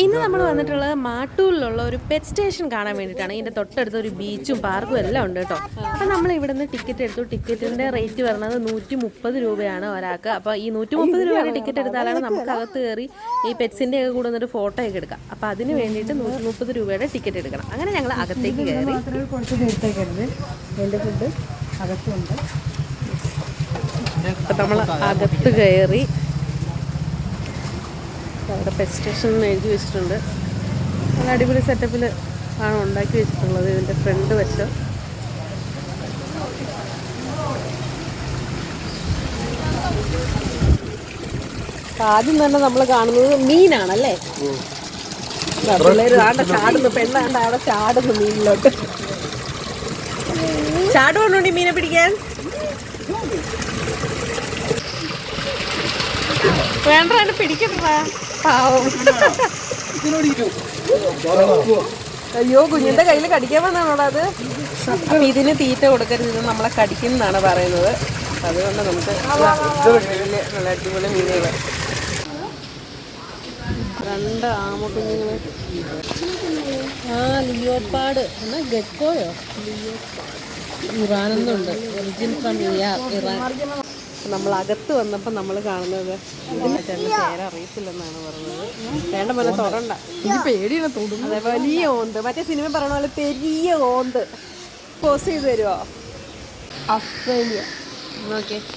ഇന്ന് നമ്മൾ വന്നിട്ടുള്ളത് മാട്ടൂരിലുള്ള ഒരു പെറ്റ് സ്റ്റേഷൻ കാണാൻ വേണ്ടിയിട്ടാണ്. ഇതിന്റെ തൊട്ടടുത്ത് ഒരു ബീച്ചും പാർക്കും എല്ലാം ഉണ്ട് കേട്ടോ. അപ്പോൾ നമ്മൾ ഇവിടെ നിന്ന് ടിക്കറ്റ് എടുത്തു. ടിക്കറ്റിന്റെ റേറ്റ് വരുന്നത് നൂറ്റി മുപ്പത് രൂപയാണ് ഒരാൾക്ക്. അപ്പോൾ ഈ നൂറ്റി മുപ്പത് രൂപയുടെ ടിക്കറ്റ് എടുത്താലാണ് നമുക്ക് അകത്ത് കയറി ഈ പെറ്റ്സിന്റെ ഒക്കെ കൂടെ ഒരു ഫോട്ടോ ഒക്കെ എടുക്കാം. അപ്പോൾ അതിന് വേണ്ടിയിട്ട് നൂറ്റി മുപ്പത് രൂപയുടെ ടിക്കറ്റ് എടുക്കണം. അങ്ങനെ ഞങ്ങൾ അകത്തേക്ക് കയറി. കുറച്ച് എന്റെ ഫുഡ് അകത്തുണ്ട്. അപ്പം നമ്മൾ അകത്ത് കയറി അവിടെ പെറ്റ് സ്റ്റേഷൻ എന്ന് എഴുതി വെച്ചിട്ടുണ്ട്. നല്ല അടിപൊളി സെറ്റപ്പിൽ ആണ് ഉണ്ടാക്കി വെച്ചിട്ടുള്ളത് ഇതിന്റെ ഫ്രണ്ട് വശം. ആദ്യം തന്നെ നമ്മൾ കാണുന്നത് മീനാണല്ലേ? ചാടുന്നു പെണ്ണാണ്ട് അവിടെ ചാടുന്നു മീനിലോട്ട്. ചാടുകൊണ്ടുണ്ട് മീനെ പിടിക്കാൻ? വേണ്ട എന്നെ അയ്യോ കുഞ്ഞിന്റെ കയ്യിൽ കടിക്കാൻ വന്നാണോ അത്? അപ്പൊ ഇതിന് തീറ്റ കൊടുക്കരുത് ഇത് നമ്മളെ കടിക്കുന്നതാണ് പറയുന്നത്. അതുകൊണ്ട് നമുക്ക് നല്ല അടിപൊളി മീനുകൾ രണ്ട് ആമക്കുഞ്ഞുങ്ങൾ ആ ലിയോപ്പാട് എന്നാ ഗെക്കോയോ? ഇറാനെന്നുണ്ട് ഒറിജിൻ ഫ്രം ഇറാൻ നമ്മൾ അകത്ത് വന്നപ്പോൾ നമ്മൾ കാണുന്നത് പേര് അറിയത്തില്ലെന്നാണ് പറഞ്ഞത്. വേണ്ട പോലെ തുറണ്ട പേടിയാണ് തോന്നുന്നു അതെ വലിയ ഓന്ത്. മറ്റേ സിനിമ പറഞ്ഞ പോലെ പെരിയ ഓന്ത്. പോസ് ചെയ്ത് തരുമോ ഓസ്ട്രേലിയ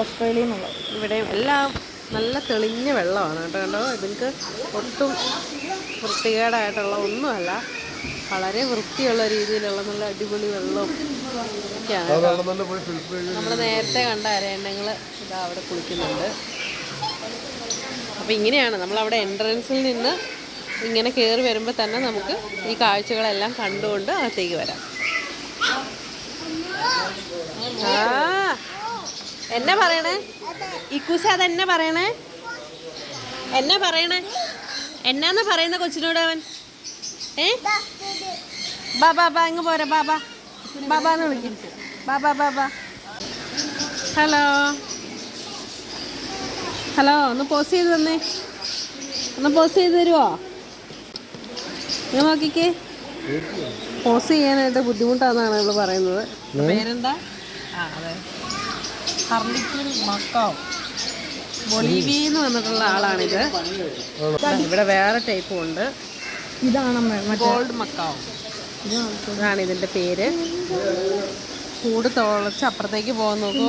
ഓസ്ട്രേലിയ എന്നുള്ളത് ഇവിടെ എല്ലാം നല്ല തെളിഞ്ഞ വെള്ളമാണ് കേട്ടോ. കണ്ടോ? ഇതിൽക്ക് ഒട്ടും വൃത്തികേടായിട്ടുള്ള ഒന്നുമല്ല. വളരെ വൃത്തിയുള്ള രീതിയിലുള്ള നല്ല അടിപൊളി വെള്ളവും ഒക്കെയാണ് നമ്മൾ നേരത്തെ കണ്ട അരയണ്ണങ്ങൾ ഇതാ അവിടെ കുളിക്കുന്നുണ്ട്. അപ്പോൾ ഇങ്ങനെയാണ് നമ്മൾ അവിടെ എൻട്രൻസിൽ നിന്ന് ഇങ്ങനെ കയറി വരുമ്പോൾ തന്നെ നമുക്ക് ഈ കാഴ്ചകളെല്ലാം കണ്ടുകൊണ്ട് അകത്തേക്ക് വരാം. എന്നാ പറയണേ? ഇക്കൂസ അതെന്നെ പറയണേ? എന്നാ പറയണേ? എന്നാന്ന് പറയുന്ന കൊച്ചിനോട് അവൻ? ഏ? ബാ ബാ ബാ ഇങ്ങ് പോരാ ബാ ബാ. ബാബാ എന്ന് വിളിക്കും. ബാബാ ബാ ബാ ബാ. ഹലോ. ഹലോ ഒന്ന് പോസ് ചെയ്ത് തന്നേ. ഒന്ന് പോസ് ചെയ്ത് തരുമോ നിങ്ങൾ നോക്കിക്കേ. പോസ് ചെയ്യാനായിട്ട് ബുദ്ധിമുട്ടാണെന്നാണ് നമ്മൾ പറയുന്നത്. പേരെന്താ? ആ അതെ. ഹർലിക്വിൻ മക്കാവ്. ബൊളീവിയെന്ന് വന്നിട്ടുള്ള ആളാണിത്. ഇവിടെ വേറെ ടൈപ്പും ഉണ്ട്. ഇതാണ് മറ്റേ ഗോൾഡ് മക്കാവ്. ഇതാണ് ഇതിന്റെ പേര്. കൂട് തുളച്ച് അപ്പുറത്തേക്ക് പോകാൻ നോക്കൂ.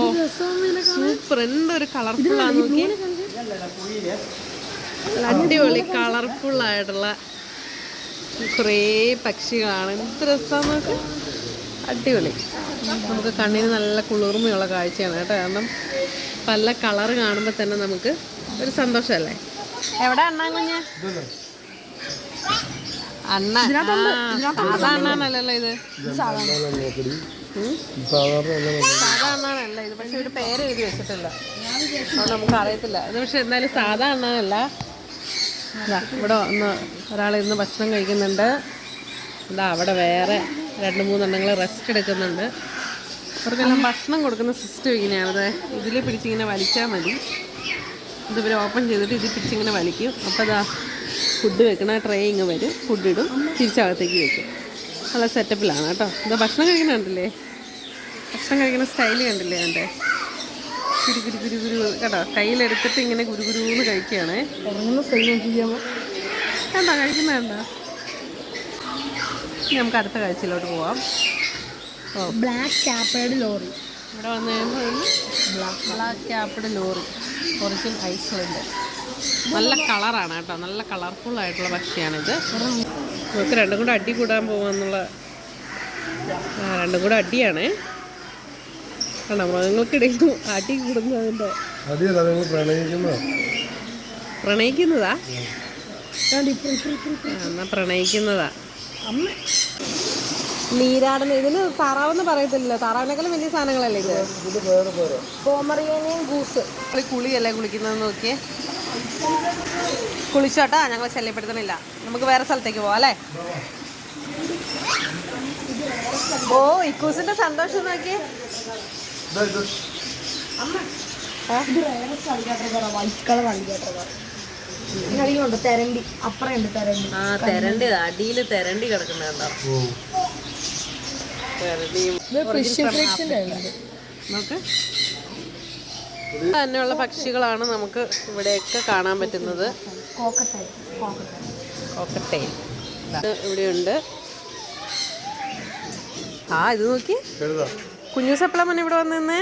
സൂപ്പർ. എന്തൊരു കളർഫുൾ ആണ് നോക്കി അടിപൊളി കളർഫുൾ ആയിട്ടുള്ള കുറേ പക്ഷികളാണ്. എന്ത് രസമാണ് നോക്ക്. അടിപൊളി. നമുക്ക് കണ്ണിന് നല്ല കുളിർമയുള്ള കാഴ്ചയാണ് കേട്ടോ. കാരണം പല കളർ കാണുമ്പോൾ തന്നെ നമുക്ക് ഒരു സന്തോഷമല്ലേ? എവിടെ അണ്ണാ കുഞ്ഞ്? അണ്ണ. ഇത്. ഇത്? പക്ഷെ ഒരു പേര് എഴുതി വെച്ചിട്ടില്ല. അതുകൊണ്ട് നമുക്ക് അറിയത്തില്ല ഇത് പക്ഷെ എന്തായാലും ഇവിടെ ഒന്ന് ഒരാൾ ഇന്ന് ഭക്ഷണം കഴിക്കുന്നുണ്ട്. എന്താ അവിടെ വേറെ രണ്ട് മൂന്നെണ്ണങ്ങൾ റെസ്റ്റ് എടുക്കുന്നുണ്ട്. അവർക്കെല്ലാം ഭക്ഷണം കൊടുക്കുന്ന സിസ്റ്റം ഇങ്ങനെയാണ്. അതെ ഇതിൽ പിടിച്ചിങ്ങനെ വലിച്ചാൽ മതി. ഇത് ഇവർ ഓപ്പൺ ചെയ്തിട്ട് ഇതിൽ പിടിച്ചിങ്ങനെ വലിക്കും. അപ്പോൾ അതാ ഫുഡ് വെക്കണ ട്രേ ഇങ്ങ് വരും. ഫുഡ് ഇടും. തിരിച്ചകത്തേക്ക് വെക്കും. നല്ല സെറ്റപ്പിലാണ് കേട്ടോ. ഇതാ ഭക്ഷണം കഴിക്കണ കണ്ടില്ലേ? ഭക്ഷണം കഴിക്കുന്ന സ്റ്റൈൽ കണ്ടില്ലേ എന്റെ ഗുരു ഗുരു ഗുരു ഗുരു കേട്ടോ കയ്യിലെടുത്തിട്ട് ഇങ്ങനെ ഗുരു ഗുരു എന്ന് കഴിക്കുകയാണേ. ഉറങ്ങുന്ന സ്റ്റൈൽ നോക്കി ചെയ്യുമ്പോൾ കണ്ടോ കഴിക്കുന്ന കണ്ടോ നമുക്ക് അടുത്ത കാഴ്ചയിലോട്ട് പോവാം. ഓ. ബ്ലാക്ക് ക്യാപ്പേഡ് ലോറി ഇവിടെ വന്നു കഴിയുമ്പോൾ black black capped lory origin Iceland നല്ല കളറാണ് കേട്ടോ. നല്ല കളർഫുൾ ആയിട്ടുള്ള പക്ഷിയാണിത്. നമുക്ക് രണ്ടും കൂടെ അടി കൂടാൻ പോവാന്നുള്ള രണ്ടും കൂടെ അടിയാണേ. കണ്ടോ മൃഗങ്ങൾക്കിടയിൽ അടി കൂടുന്നതിന്റെ പ്രണയിക്കുന്നതാ. എന്നാ പ്രണയിക്കുന്നതാ. അമ്മ. നീരാടുന്ന ഇതിന് താറാവെന്ന് പറയത്തില്ല താറാവിനേക്കാളും വലിയ സാധനങ്ങളല്ലേ ഇത്? പോമറിയനെയും ഗൂസ്. കുളിയല്ലേ കുളിക്കുന്നത് നോക്കിയേ. കുളിച്ചോട്ടാ ഞങ്ങൾ ശല്യപ്പെടുത്തണില്ല. നമുക്ക് വേറെ സ്ഥലത്തേക്ക് പോവാം അല്ലേ? ഓ ഇക്കൂസിന്റെ സന്തോഷം നോക്കിയേ ഇതാ ഇത് ഇത് റേവസ് കളിക്കാത്ത വൈറ്റ് കളർ കളിക്കാത്ത അടിയിലുണ്ട് തെരണ്ടി അപ്പുറമുണ്ട് തെരണ്ടി ആ തെരണ്ടി അടിയിൽ തെരണ്ടി കിടക്കുന്നുണ്ടോ ഫ്രിക്സിന്റെ നോക്ക്. തന്നെയുള്ള പക്ഷികളാണ് നമുക്ക് ഇവിടെയൊക്കെ കാണാൻ പറ്റുന്നത്. ഇവിടെയുണ്ട്. ആ ഇത് നോക്കി. കുഞ്ഞു കുഞ്ഞൂസ് എപ്പോഴാ മോനെ ഇവിടെ വന്നേ.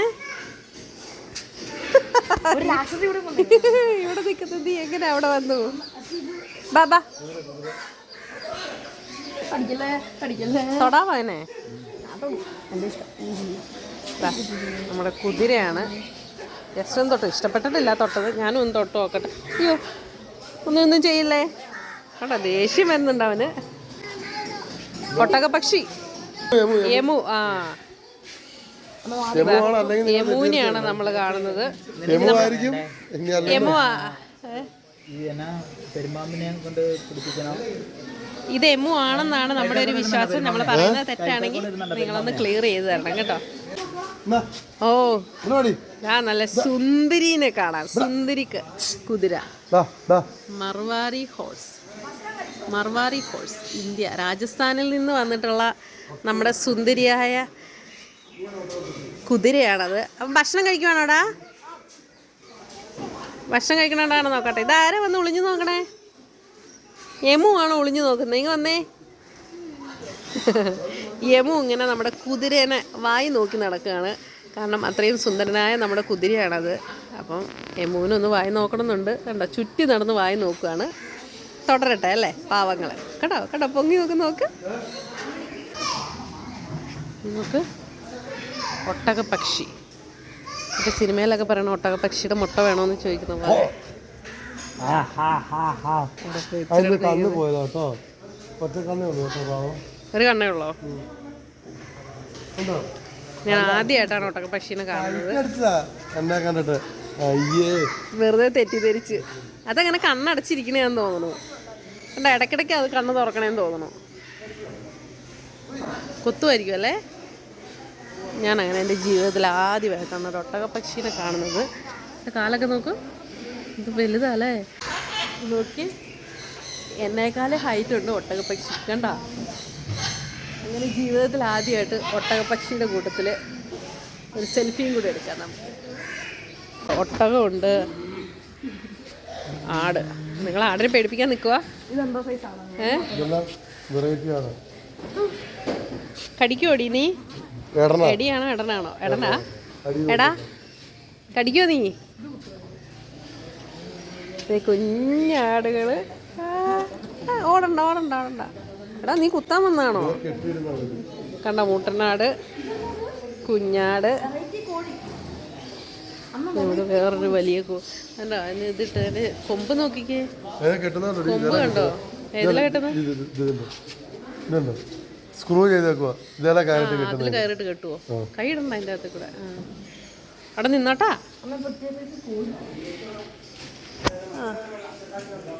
ഇവിടെ നിൽക്കുന്നത് നീ എങ്ങനെ അവിടെ വന്നു? ബാബാ കടിക്കല്ലേ കടിക്കല്ലേ തൊടാ മോനെ. അതൊന്നും ഇഷ്ടം. ദാ, നമ്മുടെ കുതിരയാണ്. ജസ്റ്റ് ഒന്ന് തൊട്ട് ഇഷ്ടപ്പെട്ടിട്ടില്ല തൊട്ടത് ഞാനും ഒന്ന് തൊട്ട് നോക്കട്ടെ. അയ്യോ ഒന്നും ഒന്നും ചെയ്യില്ലേ? കേട്ടോ ദേഷ്യം വരുന്നുണ്ട് അവന്. ഒട്ടക പക്ഷി. യമു ആ. യമുവിനെയാണ് നമ്മൾ കാണുന്നത്. യമു കൊണ്ട് ഇത് എമു ആണെന്നാണ് നമ്മുടെ ഒരു വിശ്വാസം. നമ്മൾ പറയുന്നത് തെറ്റാണെങ്കിൽ നിങ്ങളൊന്ന് ക്ലിയർ ചെയ്ത് തരണം കേട്ടോ. ഓ. നല്ല സുന്ദരിനെ കാണാം. സുന്ദരിക്ക് കുതിര. Marwari horse Marwari horse India. രാജസ്ഥാനിൽ നിന്ന് വന്നിട്ടുള്ള നമ്മുടെ സുന്ദരിയായ കുതിരയാണത്. അപ്പം ഭക്ഷണം കഴിക്കുവാണോടാ? ഭക്ഷണം കഴിക്കണോടാണ് നോക്കട്ടെ. ഇതാരെ വന്ന് ഒളിഞ്ഞു നോക്കണേ? എമു ആണോ ഒളിഞ്ഞു നോക്കുന്നത്. ഇങ്ങ് വന്നേ. യമു ഇങ്ങനെ നമ്മുടെ കുതിരേനെ വായി നോക്കി നടക്കുകയാണ്. കാരണം അത്രയും സുന്ദരനായ നമ്മുടെ കുതിരയാണത്. അപ്പം യമുവിനൊന്ന് വായി നോക്കണമെന്നുണ്ട്. കണ്ടോ? ചുറ്റി നടന്ന് വായി നോക്കുകയാണ്. തുടരട്ടെ അല്ലേ? പാവങ്ങൾ കേട്ടോ കേട്ടോ പൊങ്ങി നോക്ക് നോക്ക്. നോക്ക്. ഒട്ടക പക്ഷി ഇപ്പം സിനിമയിലൊക്കെ പറയണ ഒട്ടക പക്ഷിയുടെ മുട്ട വേണമെന്ന് ചോദിക്കുന്ന പോലെ. അതിന്റെ കണ്ണ് പോയതാ കേട്ടോ. ഒറ്റ കണ്ണേ ഉള്ളൂ കേട്ടോ ഒരു കണ്ണേ ഉള്ളോ? ഞാൻ ആദ്യമായിട്ടാണ് ഒട്ടക പക്ഷീനെ കാണുന്നത്. കണ്ടിട്ട്. വെറുതെ തെറ്റിദ്ധരിച്ച്. അതങ്ങനെ കണ്ണടച്ചിരിക്കണേന്ന് തോന്നുന്നു. കണ്ട ഇടയ്ക്കിടയ്ക്ക് അത് കണ്ണ് തുറക്കണേന്ന് തോന്നുന്നു. കൊത്തുമായിരിക്കും അല്ലേ? ഞാൻ അങ്ങനെ എന്റെ ജീവിതത്തിൽ ആദ്യമായിട്ടാണ് ഒരു ഒട്ടക പക്ഷീനെ കാണുന്നത് കാലൊക്കെ നോക്കൂ. ഇത് വലുതല്ലേ? നോക്കി എന്നേക്കാളും ഹൈറ്റ് ഉണ്ട് ഒട്ടക പക്ഷി കണ്ട? അങ്ങനെ ജീവിതത്തിൽ ആദ്യമായിട്ട് ഒട്ടക പക്ഷിയുടെ കൂട്ടത്തിൽ ഒരു സെൽഫിയും കൂടി എടുക്കാം നമുക്ക്. ഒട്ടകമുണ്ട്. ആട്. നിങ്ങൾ ആടിനെ പേടിപ്പിക്കാൻ നിൽക്കുക കടിക്കോടി നീ? എടണ. എടിയാണോ എടനാണോ എടനാ എടാ കടിക്കോ നീ? കുഞ്ഞാടുകൾ. ഓടണ്ട ഓടണ്ട ഓടണ്ട. എടാ നീ കുത്താൻ വന്നാണോ കണ്ട മൂട്ടനാട് കുഞ്ഞാട്. ഇവിടെ വേറൊരു വലിയ അതിന് ഇതിട്ട് അതിന് കൊമ്പ് നോക്കിക്കേ. കൊമ്പ് കണ്ടോ? ഏതിലാ കെട്ടുന്നത്? സ്ക്രൂ ചെയ്തേക്കുവാ. ഇതേലെ അതിൽ കയറിട്ട് കെട്ടുവോ? കൈ ഇടണ്ട അതിന്റെ അകത്ത് കൂടെ. അവിടെ നിന്നോട്ടാ? ആ.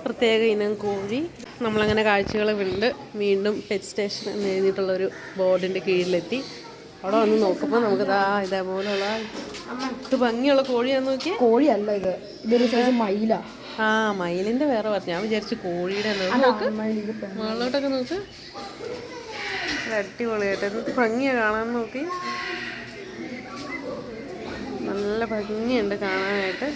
പ്രത്യേക ഇനം കോഴി. നമ്മളങ്ങനെ കാഴ്ചകൾ കണ്ട് വീണ്ടും പെറ്റ് സ്റ്റേഷൻ എന്ന് എഴുതിയിട്ടുള്ളൊരു ബോർഡിന്റെ കീഴിലെത്തി. അവിടെ വന്ന് നോക്കുമ്പോൾ നമുക്ക് ഇതാ ഇതേപോലുള്ള ഇത് ഭംഗിയുള്ള കോഴിയാന്ന് നോക്കിയാൽ കോഴിയല്ല ഇത്. ഇതൊരു സൈസ് മയില. ആ മയിലിന്റെ വേറെ പറഞ്ഞു ഞാൻ വിചാരിച്ചു കോഴിയുടെ നോക്ക്. മുകളിലോട്ടൊക്കെ നോക്ക്. അടിപൊളിയായിട്ട് എന്ത് ഭംഗിയാ കാണാൻ നോക്കി. നല്ല ഭംഗിയുണ്ട് കാണാനായിട്ട്.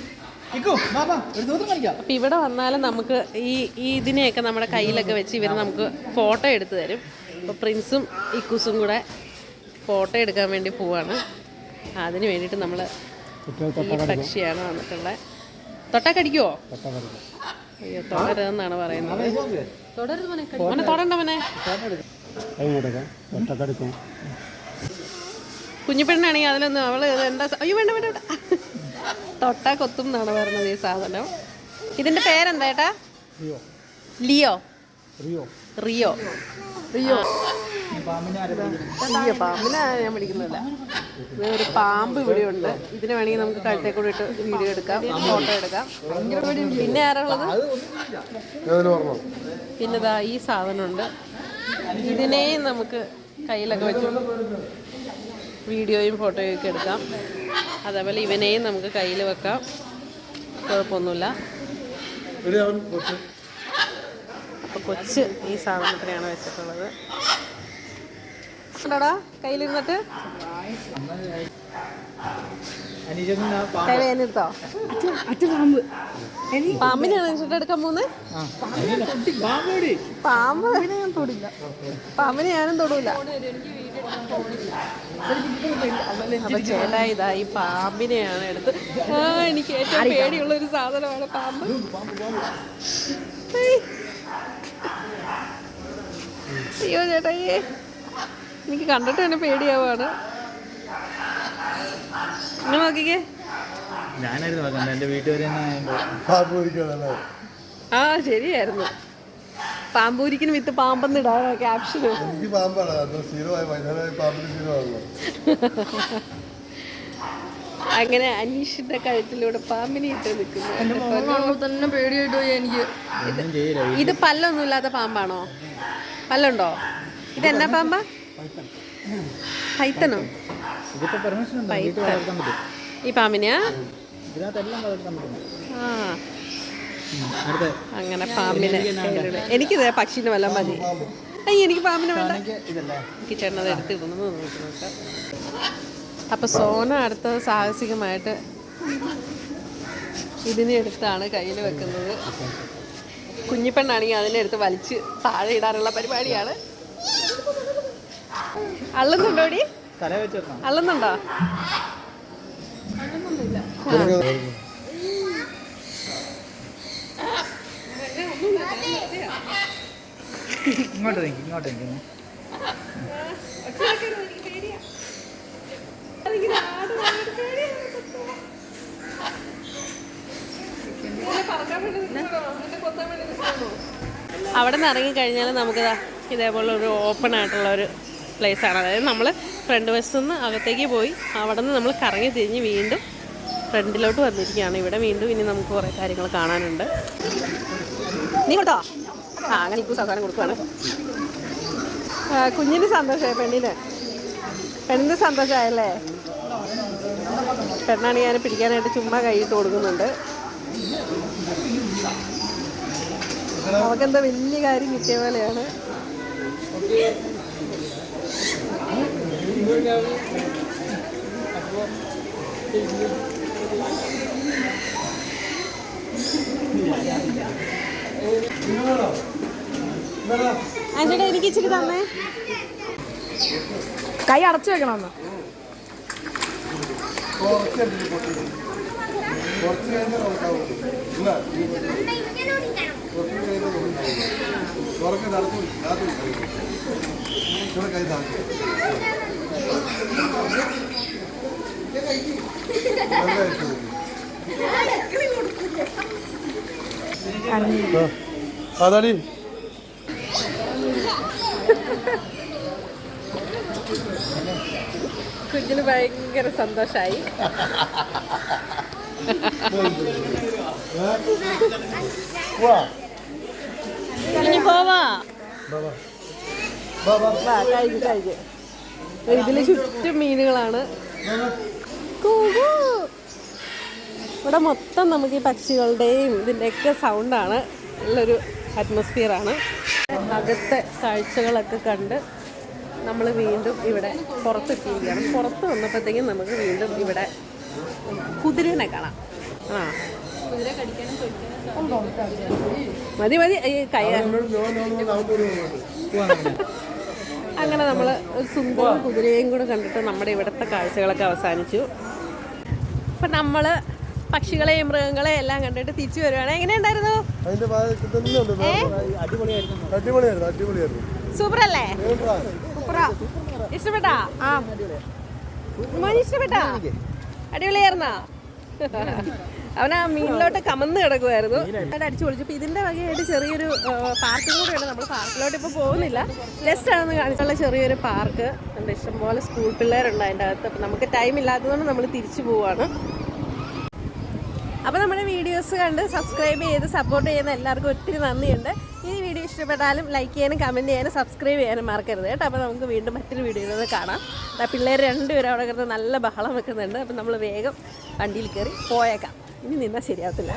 അപ്പം ഇവിടെ വന്നാലും നമുക്ക് ഈ ഈ ഇതിനെയൊക്കെ നമ്മുടെ കയ്യിലൊക്കെ വെച്ച് ഇവർ നമുക്ക് ഫോട്ടോ എടുത്തു തരും. അപ്പോൾ പ്രിൻസും ഇക്കുസും കൂടെ ഫോട്ടോ എടുക്കാൻ വേണ്ടി പോവാണ്. അതിന് വേണ്ടിയിട്ട് നമ്മൾ ഈ പക്ഷിയാണ് വന്നിട്ടുള്ളത് തൊട്ടക്കടിക്കുവോ അയ്യോ തുടരുതെന്നാണ് പറയുന്നത്. തുടരുത് മോനെ തൊടണ്ട മോനെ. കുഞ്ഞിപ്പെണ്ണാണെങ്കിൽ അതിലൊന്നും അവൾ എന്താ അയ്യോ വേണ്ട വേണ്ട വേണ്ട. തൊട്ടാ കൊത്തും എന്നാണ് പറഞ്ഞത് ഈ സാധനം. ഇതിന്റെ പേരെന്താ ഏട്ടാ? ലിയോ. റിയോ. റിയോ. അയ്യോ പാമ്പിനെ ഞാൻ പിടിക്കുന്നില്ല ഒരു പാമ്പ് ഇവിടെ ഉണ്ട് ഇതിന് വേണമെങ്കിൽ നമുക്ക് കഴുത്തേ കൂടി ഇട്ട് വീഡിയോ എടുക്കാം ഫോട്ടോ എടുക്കാം. പിന്നെ ആരാണുള്ളത്? പിന്നെതാ പറഞ്ഞു പിന്നെ ഇതാ ഈ സാധനമുണ്ട്. ഇതിനെയും നമുക്ക് കയ്യിലൊക്കെ വെച്ച് വീഡിയോയും ഫോട്ടോയും ഒക്കെ എടുക്കാം. അതേപോലെ ഇവനെയും നമുക്ക് കയ്യിൽ വെക്കാം. കുഴപ്പമൊന്നുമില്ല. അപ്പോൾ കൊച്ച്? ഈ സാധനത്തിനെയാണ് വെച്ചിട്ടുള്ളത്. ഉണ്ടോടാ? കയ്യിലിരുന്നിട്ട്? പാമ്പ്. പാമ്പിനെയാണ് അനുസരിച്ച് എടുക്കാൻ പോകുന്നത് ആ, അനീഷ കുട്ടി പാമ്പോടി. പാമ്പ് ഞാൻ തൊടില്ല. പാമ്പിനെ ഞാനും തൊടൂല. അപ്പൊ ചേട്ടാ ഇതാ ഈ പാമ്പിനെയാണ് എടുത്ത്. ആ എനിക്ക് ഏറ്റവും പേടിയുള്ള ഒരു സാധനമാണ് പാമ്പ്. അയ്യോ ചേട്ടാ എനിക്ക് കണ്ടിട്ട് തന്നെ പേടിയാവാണ്. നോക്കിക്കേ. ഞാനായിരുന്നു നോക്കണ്ട എന്റെ വീട്ടുകാർ തന്നെ ആയതുകൊണ്ട്. പാമ്പ് പിടിക്കണല്ലേ ആ ശരിയായിരുന്നു. പാമ്പൂരിക്കിന് വിത്ത് ക്യാപ്ഷന് എനിക്ക് പാമ്പാണ്. കാരണം ആയി വൈകുന്നേരമായി പാമ്പിന് സ്ഥിരമാണല്ലോ അങ്ങനെ അനീഷിന്റെ കഴുത്തിലൂടെ പാമ്പിനെ ഇട്ട് നിൽക്കുന്നു. തന്നെ പേടിയായിട്ട് പോയി എനിക്ക്. ഇത് പല്ലൊന്നും ഇല്ലാത്ത പാമ്പാണോ? പല്ലുണ്ടോ? ഇത് എന്നാ പാമ്പാ? പൈത്തനോ. ഇതിപ്പോ പെർമിഷൻ ഉണ്ടോ? വീട്ടിൽ വളർത്താൻ പറ്റും. ഈ പാമ്പിനെയാ? ഇതിനകത്തെല്ലാം വളർത്താൻ പറ്റും. ആ. അടുത്ത. അങ്ങനെ പാമ്പിനെ എനിക്ക് എനിക്കിത് വല്ല മതി. അയ്യ എനിക്ക് പാമ്പിനെ വേണ്ട. എനിക്ക് ചേട്ടനത് എടുത്തിടുന്നു നോക്കി നോക്കാം. അപ്പൊ സോന അടുത്ത സാഹസികമായിട്ട് ഇതിനെ എടുത്താണ് കയ്യിൽ വെക്കുന്നത്. കുഞ്ഞിപ്പെണ്ണാണെങ്കിൽ അതിനെടുത്ത് വലിച്ച് താഴെ ഇടാറുള്ള പരിപാടിയാണ്. അള്ളുന്നുണ്ടോടി അള്ളുന്നുണ്ടോ? ഇങ്ങോട്ട് നിൽക്കും ഇങ്ങോട്ട് നിൽക്കുന്നു അവിടെ നിന്ന് ഇറങ്ങിക്കഴിഞ്ഞാൽ നമുക്ക് ഇതേപോലെ ഒരു ഓപ്പൺ ആയിട്ടുള്ള ഒരു ആണ്. അതായത് നമ്മൾ ഫ്രണ്ട് വശത്തു നിന്ന് അകത്തേക്ക് പോയി അവിടെ നിന്ന് നമ്മൾ കറങ്ങി തിരിഞ്ഞ് വീണ്ടും ഫ്രണ്ടിലോട്ട് വന്നിരിക്കുകയാണ്. ഇവിടെ വീണ്ടും ഇനി നമുക്ക് കുറേ കാര്യങ്ങൾ കാണാനുണ്ട്. നീ കേട്ടോ ആ അങ്ങനെ ഇപ്പോൾ സാധാരണ കൊടുക്കുകയാണ് കുഞ്ഞിന് സന്തോഷമായി പെണ്ണിന്. പെണ്ണിന് സന്തോഷമായല്ലേ? പെണ്ണാണ് ഞാൻ പിടിക്കാനായിട്ട് ചുമ്മാ കൈയിട്ട് കൊടുക്കുന്നുണ്ട്. അവക്കെന്താ വലിയ കാര്യം കിട്ടിയ പോലെയാണ്. ആന്റേട്ടാ എനിക്ക് ഇച്ചിരി തന്നേ. കൈ അടച്ചു നോക്കാവൂ ഇല്ല കുറച്ച് തുറക്ക് നടത്തു കൈ താഴ്ത്തി. അതാടി കുഞ്ഞിന് ഭയങ്കര സന്തോഷായി. പോവാ ഇതിൽ ചുറ്റും മീനുകളാണ്. കൂകൂ കൂ. ഇവിടെ മൊത്തം നമുക്ക് ഈ പക്ഷികളുടെയും ഇതിന്റെയൊക്കെ സൗണ്ടാണ് നല്ലൊരു അറ്റ്മോസ്ഫിയറാണ് അകത്തെ കാഴ്ചകളൊക്കെ കണ്ട് നമ്മൾ വീണ്ടും ഇവിടെ പുറത്തെത്തിയിരിക്കുകയാണ് പുറത്ത് വന്നപ്പോഴത്തേക്കും നമുക്ക് വീണ്ടും ഇവിടെ കുതിരനെ കാണാം. ആ. മതി മതി. അങ്ങനെ നമ്മൾ ഒരു സുന്ദര കുതിരയും കൂടെ കണ്ടിട്ട് നമ്മുടെ ഇവിടുത്തെ കാഴ്ചകളൊക്കെ അവസാനിച്ചു. അപ്പം നമ്മൾ പക്ഷികളെയും മൃഗങ്ങളെയും എല്ലാം കണ്ടിട്ട് തിരിച്ചു വരുവാണ്. എങ്ങനെയുണ്ടായിരുന്നു? സൂപ്പർ അല്ലേ ഇഷ്ടപ്പെട്ടാ? ആ. ഇഷ്ടപ്പെട്ടാ? അടിപൊളിയായിരുന്നാ? അവൻ ആ മീനിലോട്ട് കമന്ന് കിടക്കുമായിരുന്നു അവിടെ അടിച്ചു പൊളിച്ചു ഇപ്പൊ ഇതിന്റെ വകയായിട്ട് ചെറിയൊരു പാർക്കും കൂടെ ഉണ്ട് നമ്മൾ പാർക്കിലോട്ട് ഇപ്പൊ പോകുന്നില്ല. ജസ്റ്റ് ആണെന്ന് കാണിച്ചുള്ള ചെറിയൊരു പാർക്ക്. ഇഷ്ടംപോലെ സ്കൂൾ പിള്ളേരുണ്ട് അതിന്റെ അകത്ത്. അപ്പം നമുക്ക് ടൈം ഇല്ലാത്തതുകൊണ്ട് നമ്മൾ തിരിച്ചു പോവാണ്. അപ്പോൾ നമ്മുടെ വീഡിയോസ് കണ്ട് സബ്സ്ക്രൈബ് ചെയ്ത് സപ്പോർട്ട് ചെയ്യുന്ന എല്ലാവർക്കും ഒത്തിരി നന്ദിയുണ്ട്. ഈ വീഡിയോ ഇഷ്ടപ്പെട്ടാലും ലൈക്ക് ചെയ്യാനും കമന്റ് ചെയ്യാനും സബ്സ്ക്രൈബ് ചെയ്യാനും മറക്കരുത് കേട്ടോ. അപ്പോൾ നമുക്ക് വീണ്ടും മറ്റൊരു വീഡിയോയിൽ കാണാം. പിള്ളേർ രണ്ടുപേരും അവിടെ കിടന്ന് നല്ല ബഹളം വെക്കുന്നുണ്ട്. അപ്പോൾ നമ്മൾ വേഗം വണ്ടിയിൽ കയറി പോയേക്കാം. ഇനി നിന്നാൽ ശരിയാവത്തില്ല.